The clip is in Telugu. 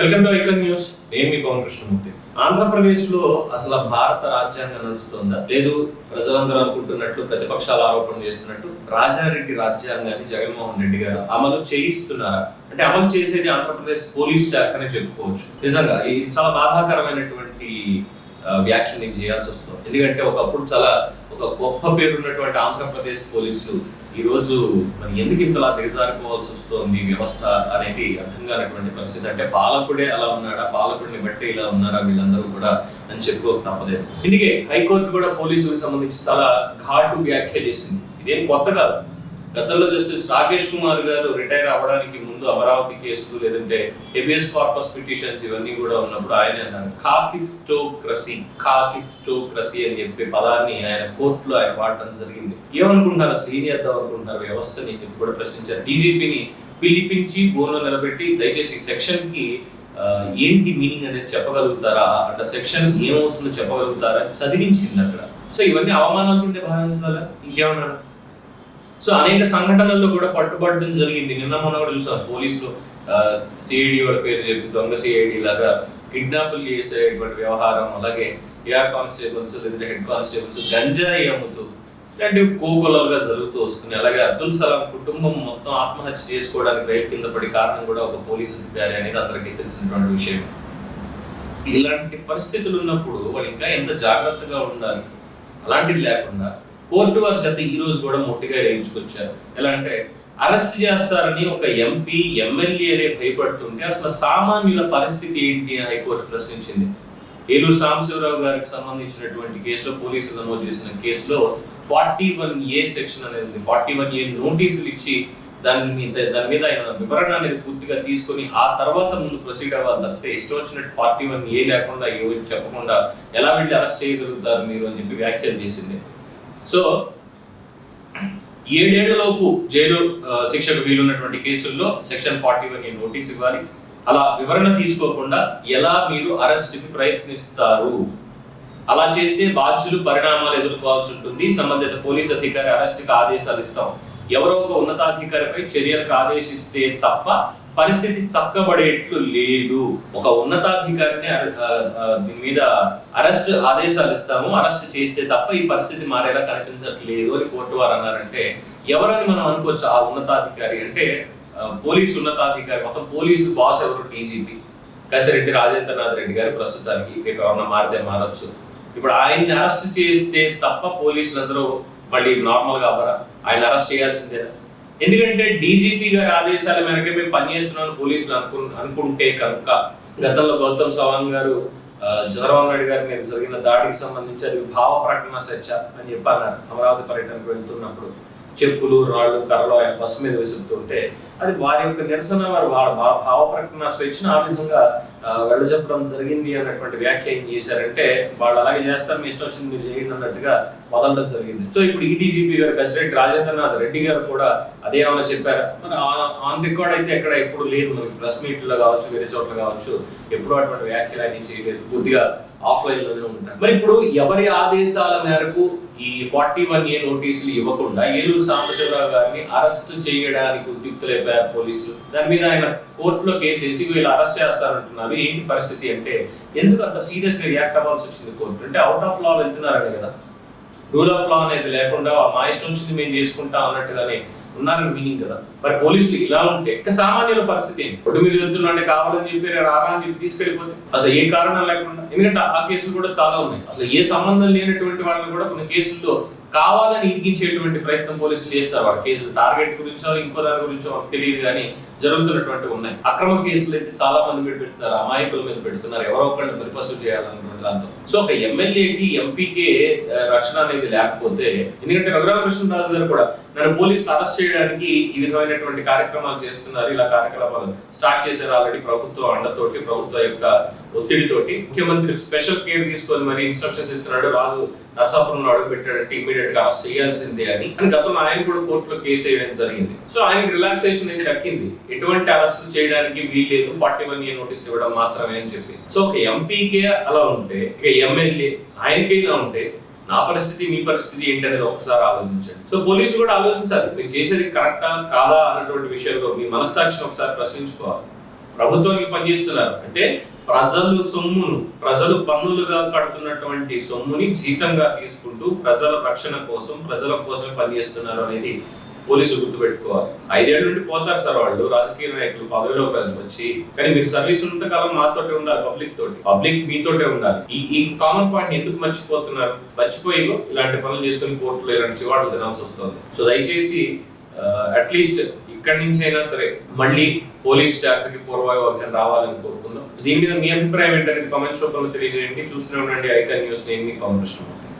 Welcome to icon news. నేను మీ పవన్ కృష్ణమూర్తి. ఆంధ్రప్రదేశ్లో అసలు భారత రాజ్యాంగం నడుస్తుందా? లేదు ప్రజలందరూ అనుకుంటున్నట్లు ప్రతిపక్షాలు ఆరోపణ చేస్తున్నట్టు రాజారెడ్డి రాజ్యాంగాన్ని జగన్మోహన్ రెడ్డి గారు అమలు చేయిస్తున్నారా? అంటే అమలు చేసేది ఆంధ్రప్రదేశ్ పోలీస్ శాఖ అని చెప్పుకోవచ్చు. నిజంగా ఇది చాలా బాధాకరమైనటువంటి వ్యాఖ్యలు నేను చేయాల్సి వస్తుంది. ఎందుకంటే ఒకప్పుడు చాలా ఒక గొప్ప పేరున్నటువంటి ఆంధ్రప్రదేశ్ పోలీసులు ఈరోజు మరి ఎందుకు ఇంతలా దిగజారిపోవాల్సి వస్తుంది? వ్యవస్థ అనేది అర్థం కానటువంటి పరిస్థితి. అంటే పాలకుడే అలా ఉన్నాడా? పాలకుడిని బట్టి ఇలా ఉన్నారా వీళ్ళందరూ కూడా అని చెప్పుకోక తప్పలేదు. ఇందుకే హైకోర్టు కూడా పోలీసులకు సంబంధించి చాలా ఘాటు వ్యాఖ్య చేసింది. ఇదేం కొత్త కాదు. గతంలో జస్టిస్ రాకేష్ కుమార్ గారు రిటైర్ అవ్వడానికి ముందు అమరావతి కేసులు లేదంటే హెబియస్ కార్పస్ పిటిషన్స్ ఇవన్నీ కూడా ఉన్నప్పుడు ఆయన అన్నారు కాకిస్టోక్రసీ కాకిస్టోక్రసీ అని చెప్పే పదాన్ని ఆయన కోర్టులో ఆయన వాడటం జరిగింది. ఏమనుకుంటున్నారు? అసలు ఏం చేద్దాం అనుకుంటున్నారు? వ్యవస్థని ఇది కూడా ప్రశ్నించారు. డీజీపీని పిలిపించి బోన్లో నిలబెట్టి దయచేసి ఈ సెక్షన్కి ఏంటి మీనింగ్ అనేది చెప్పగలుగుతారా? అంటే సెక్షన్ ఏమవుతుందో చెప్పగలుగుతారా అని చదివించింది అక్కడ. సో ఇవన్నీ అవమానాల కింద భావించాలా? ఇంకేమన్నా సో అనేక సంఘటనల్లో కూడా పట్టుబడడం జరిగింది. నిన్న మొన్న కూడా చూసాం. పోలీసులు సిఐడి వాళ్ళ పేరు చెప్పి దొంగ సిఐడి లాగా కిడ్నాపులు చేసేటువంటి వ్యవహారం అలాగే ఏఆర్ కానిస్టేబుల్స్ లేదంటే హెడ్ కానిస్టేబుల్స్ గంజాయి అమ్ముతూ ఇలాంటివి కోకొలలుగా జరుగుతూ వస్తున్నాయి. అలాగే అబ్దుల్ సలాం కుటుంబం మొత్తం ఆత్మహత్య చేసుకోవడానికి రైలు కింద పడి కారణం కూడా ఒక పోలీస్ అధికారి అనేది అందరికీ తెలిసినటువంటి విషయం. ఇలాంటి పరిస్థితులు ఉన్నప్పుడు వాళ్ళు ఇంకా ఎంత జాగ్రత్తగా ఉండాలి? అలాంటిది లేకుండా కోర్టు వారి చేత ఈ రోజు కూడా మొట్టిగా వేయించుకొచ్చారు. ఎలా అంటే అరెస్ట్ చేస్తారని ఒక ఎంపీ ఎమ్మెల్యేనే భయపడుతుంటే అసలు సామాన్యుల పరిస్థితి ఏంటి అని హైకోర్టు ప్రశ్నించింది. ఏలూరు సాంబశివరావు గారికి సంబంధించినటువంటి కేసులో పోలీసులు నమోదు చేసిన కేసులో ఫార్టీ వన్ ఏ సెక్షన్ అనేది ఉంది. ఫార్టీ వన్ ఏ నోటీసులు ఇచ్చి దాని మీద దాని మీద ఆయన వివరణ అనేది పూర్తిగా తీసుకొని ఆ తర్వాత ముందు ప్రొసీడ్ అవ్వాలి తప్పితే ఇష్టం వచ్చినట్టు ఫార్టీ వన్ ఏ లేకుండా ఏ చెప్పకుండా ఎలా వెళ్ళి అరెస్ట్ చేయగలుగుతారు మీరు అని చెప్పి వ్యాఖ్యలు చేసింది. సో ఏడేళ్ళలోపు జైలు శిక్షకు వీలున్నటువంటి కేసుల్లో సెక్షన్ ఫార్టీ వన్ నోటీస్ ఇవ్వాలి. అలా వివరణ తీసుకోకుండా ఎలా మీరు అరెస్ట్కి ప్రయత్నిస్తారు? అలా చేస్తే బాధ్యులు పరిణామాలు ఎదుర్కోవాల్సి ఉంటుంది. సంబంధిత పోలీస్ అధికారి అరెస్ట్కి ఆదేశాలు ఇస్తాం. ఎవరో ఒక ఉన్నతాధికారిపై చర్యలకు ఆదేశిస్తే తప్ప పరిస్థితి చక్కబడేట్లు లేదు. ఒక ఉన్నతాధికారిని దీని మీద అరెస్ట్ ఆదేశాలు ఇస్తాము. అరెస్ట్ చేస్తే తప్ప ఈ పరిస్థితి మారేలా కనిపించట్లేదు అని కోర్టు వారు అన్నారంటే ఎవరని మనం అనుకోవచ్చు? ఆ ఉన్నతాధికారి అంటే పోలీసు ఉన్నతాధికారి. మొత్తం పోలీసు బాస్ ఎవరు? డీజీపీ. కసిరెడ్డి రాజేంద్రనాథ్ రెడ్డి గారు ప్రస్తుతానికి రేపు ఎవరన్నా మారితే మారచ్చు. ఇప్పుడు ఆయన్ని అరెస్ట్ చేస్తే తప్ప పోలీసులందరూ మళ్ళీ నార్మల్గా అవ్వరా? ఆయన అరెస్ట్ చేయాల్సిందేనా? ఎందుకంటే డీజీపీ గారి ఆదేశాల మేరకే మేము పనిచేస్తున్నాం పోలీసులు అనుకు అనుకుంటే కనుక గతంలో గౌతమ్ సవాంగ్ గారు చంద్రబాబు నాయుడు గారి మీద జరిగిన దాడికి సంబంధించి అది భావ ప్రకటన సత్య అని చెప్పన్నారు అమరావతి పర్యటనకు వెళ్తున్నప్పుడు. చెప్పులు రాళ్ళు కర్రలు ఆయన బస్సు మీద విసురుతుంటే అది వారి యొక్క నిరసన వారు భా- భావ ప్రకటన స్వేచ్ఛను ఆ విధంగా వెళ్ళజెప్పడం జరిగింది అన్నటువంటి వ్యాఖ్య ఏం చేశారంటే వాళ్ళు అలాగే చేస్తారు మీ ఇష్టం వచ్చింది మీరు చేయండి అన్నట్టుగా వదలడం జరిగింది. సో ఇప్పుడు ఈడీజీపీ గారు కసిరెడ్డి రాజేంద్రనాథ్ రెడ్డి గారు కూడా అదే ఏమైనా చెప్పారు? మరి ఆన్ రికార్డ్ అయితే ఎక్కడ ఎప్పుడు లేదు మనకి ప్రెస్ మీట్లో కావచ్చు వేరే చోట్ల కావచ్చు ఎప్పుడు అటువంటి వ్యాఖ్యలు ఆయన చేయలేదు పూర్తిగా ఆఫ్లైన్లోనే ఉంటారు. మరి ఇప్పుడు ఎవరి ఆదేశాల మేరకు ఈ ఫార్టీ వన్ ఏ నోటీసులు ఇవ్వకుండా ఏలూరు సాంబశివరావు గారిని అరెస్ట్ చేయడానికి ఉద్యుక్తులైపోయారు పోలీసులు. దాని మీద ఆయన కోర్టులో కేసు వేసి వీళ్ళు అరెస్ట్ చేస్తారంటున్నారు. ఏంటి పరిస్థితి అంటే ఎందుకు అంత సీరియస్గా రియాక్ట్ అవ్వాల్సి వచ్చింది కోర్టు? అంటే అవుట్ ఆఫ్ లా వెళ్తున్నారనే కదా. రూల్ ఆఫ్ లా అనేది లేకుండా మా ఇష్టం వచ్చింది మేము చేసుకుంటాం అన్నట్టుగానే ఉన్నారని మీనింగ్ కదా. మరి పోలీసులు ఇలా ఉంటే ఇంకా సామాన్యుల పరిస్థితి ఏంటి? రోడ్డు మీద వెళ్తున్నాంటే కావాలని చెప్పి రారా అని చెప్పి తీసుకెళ్ళిపోతే అసలు ఏ కారణం లేకుండా? ఎందుకంటే ఆ కేసులు కూడా చాలా ఉన్నాయి. అసలు ఏ సంబంధం లేనటువంటి వాళ్ళని కూడా కొన్ని కేసుల్లో కావాలని ఇరికించేటువంటి ప్రయత్నం పోలీసులు చేస్తారు. వాళ్ళ కేసులు టార్గెట్ గురించో ఇంకో దాని గురించో మాకు తెలియదు కానీ జరుగుతున్నటువంటి ఉన్నాయి. అక్రమ కేసులు అయితే చాలా మంది మీద పెడుతున్నారు అమాయకుల మీద పెడుతున్నారు ఎవరో ఒకరిని పరిపసు చేయాలన్నటువంటి దాంతో. సో ఒక ఎమ్మెల్యేకి ఎంపీకే రక్షణ అనేది లేకపోతే ఎందుకంటే రఘురామకృష్ణరాజు గారు కూడా నన్ను పోలీసులు అరెస్ట్ చేయడానికి ఈ విధమైనటువంటి కార్యక్రమాలు చేస్తున్నారు. ఇలా కార్యకలాపాలు స్టార్ట్ చేశారు ఆల్రెడీ ప్రభుత్వం అండతోటి ప్రభుత్వం యొక్క ఒత్తిడితోటి. ముఖ్యమంత్రి స్పెషల్ కేర్ తీసుకొని మరి ఇన్స్ట్రక్షన్స్ ఇస్తున్నాడు. రాజు నరసాపురంలో అడుగు పెట్టాడంటే ఇమీడియట్గా అరెస్ట్ చేయాల్సిందే అని. అని గతంలో ఆయన కూడా కోర్టులో కేసు వేయడం జరిగింది. సో ఆయనకి రిలాక్సేషన్ ఏం దక్కింది? ఎటువంటి అరెస్ట్ చేయడానికి వీల్లేదు. ఫార్టీ వన్ ఇయర్ నోటీస్ ఇవ్వడం మాత్రమే అని చెప్పి. సో ఒక ఎంపీకే అలా ఉంటే ఇక ఎమ్మెల్యే ఆయనకే ఇలా ఉంటే నా పరిస్థితి మీ పరిస్థితి ఏంటనేది ఒకసారి ఆలోచించండి. సో పోలీసులు కూడా ఆలోచించాలి. మీరు చేసేది కరెక్టా కాదా అన్నటువంటి విషయంలో మీ మనస్సాక్షిని ఒకసారి ప్రశ్నించుకోవాలి. ప్రభుత్వానికి పనిచేస్తున్నారు. అంటే ప్రజలు సొమ్మును ప్రజలు పన్నులుగా కడుతున్నటువంటి సొమ్ముని జీతంగా తీసుకుంటూ ప్రజల రక్షణ కోసం ప్రజల కోసమే పనిచేస్తున్నారు అనేది పోలీసులు గుర్తుపెట్టుకోవాలి. ఐదేళ్ళ నుండి పోతారు సార్ వాళ్ళు. రాజకీయ నాయకులు పదవిలోకి వచ్చి కానీ మీరు సర్వీస్ ఉన్నంత కాలం మాతోటే ఉండాలి పబ్లిక్ తోటి. పబ్లిక్ మీతోటే ఉండాలి. ఈ ఈ కామన్ పాయింట్ ఎందుకు మర్చిపోతున్నారు? మర్చిపోయి ఇలాంటి పనులు చేసుకుని కోర్టులో ఇలాంటి చివాట్లు తినాల్సి వస్తుంది. సో దయచేసి అట్లీస్ట్ ఇక్కడి నుంచి అయినా సరే మళ్ళీ పోలీస్ శాఖకి పూర్వవైభవం రావాలని కోరుకుందాం. దీని మీద మీ అభిప్రాయం ఏంటనేది కామెంట్స్ రూపంలో తెలియజేయండి. చూస్తూనే ఉండండి ఐకాన్ న్యూస్ నేను మీ పవన్ అవుతుంది